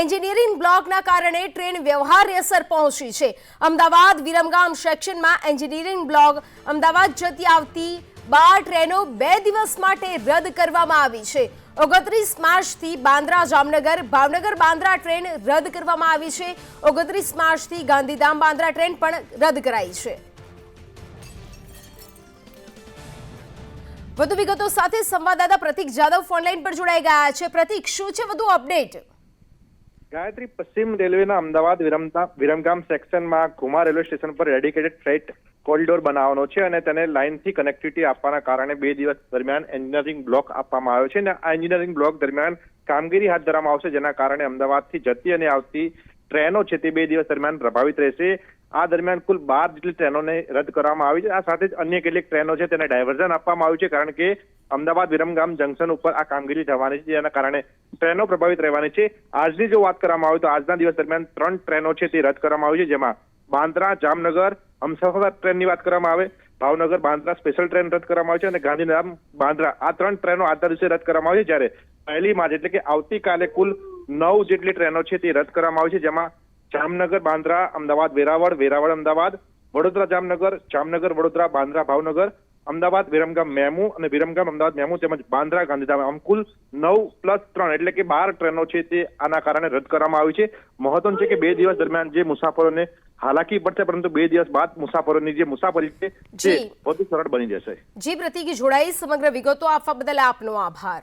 Engineering બ્લોકના કારણે train વ્યવહાર અસર પહોંચી છે. અમદાવાદ વિરમગામ સેક્શનમાં એન્જિનિયરિંગ બ્લોક અમદાવાદ જતી આવતી બાર ટ્રેનો બે દિવસ માટે રદ કરવામાં આવી છે. ઓગણત્રીસ માર્ચથી બાંદ્રા જામનગર, ભાવનગર બાંદ્રા ટ્રેન રદ કરવામાં આવી છે. ઓગણત્રીસ માર્ચથી ગાંધીધામ બાંદ્રા ટ્રેન પણ રદ કરાઈ છે. વધુ વિગતો સાથે સંવાદદાતા પ્રતિક જાદવ ફોનલાઈન પર જોડાઈ ગયા છે. પ્રતિક, શું છે વધુ અપડેટ? ગાયત્રી પશ્ચિમ રેલવેના અમદાવાદ વિરમતા વિરમગામ સેક્શનમાં કુમાર રેલવે સ્ટેશન પર ડેડિકેટેડ ફ્રેટ કોરિડોર બનાવવાનો છે અને તેને લાઇનથી કનેક્ટિવિટી આપવાના કારણે બે દિવસ દરમિયાન એન્જિનિયરિંગ બ્લોક આપવામાં આવ્યો છે અને આ એન્જિનિયરિંગ બ્લોક દરમિયાન કામગીરી હાથ ધરવામાં આવશે, જેના કારણે અમદાવાદથી જતી અને આવતી ટ્રેનો છે તે બે દિવસ દરમિયાન પ્રભાવિત રહેશે. આ દરમિયાન કુલ બાર જેટલી ટ્રેનોને રદ કરવામાં આવી છે. આ સાથે જ અન્ય કેટલીક ટ્રેનો છે તેને ડાયવર્ઝન આપવામાં આવ્યું છે, કારણ કે અમદાવાદ વિરમગામ જંકશન ઉપર આ કામગીરી થવાની છે જેના કારણે ટ્રેનો પ્રભાવિત રહેવાની છે. આજની જો વાત કરવામાં આવે તો આજના દિવસ દરમિયાન ત્રણ ટ્રેનો છે તે રદ કરવામાં આવી છે. જેમાં બાંદ્રા, જામનગર અમસાફર ટ્રેનની વાત કરવામાં આવે, ભાવનગર, બાંદ્રા સ્પેશિયલ ટ્રેન રદ કરવામાં આવી છે અને ગાંધીધામ, બાંદ્રા આ ત્રણ ટ્રેનો આજના દિવસે રદ કરવામાં આવી છે. જ્યારે પહેલી માર્ચ એટલે કે આવતીકાલે કુલ નવ જેટલી ટ્રેનો છે તે રદ કરવામાં આવી છે. જેમાં જામનગર, બાંદ્રા, અમદાવાદ, વેરાવળ વેરાવળ, અમદાવાદ, વડોદરા, જામનગર જામનગર, વડોદરા, બાંદ્રા, ભાવનગર અમદાવાદ વિરમગામ મેમુ અને વિરમગામ અમદાવાદ મેમુ તેમજ બાંદ્રા ગાંધીધામ. આમ કુલ નવ પ્લસ ત્રણ એટલે કે બાર ટ્રેનો છે તે આના કારણે રદ કરવામાં આવી છે. મહત્વનું છે કે બે દિવસ દરમિયાન જે મુસાફરોને હાલાકી પડશે પરંતુ બે દિવસ બાદ મુસાફરોની જે મુસાફરી છે તે વધુ સરળ બની જશે. જી પ્રતિક જોડાઈ સમગ્ર વિગતો આપવા બદલ આપનો આભાર.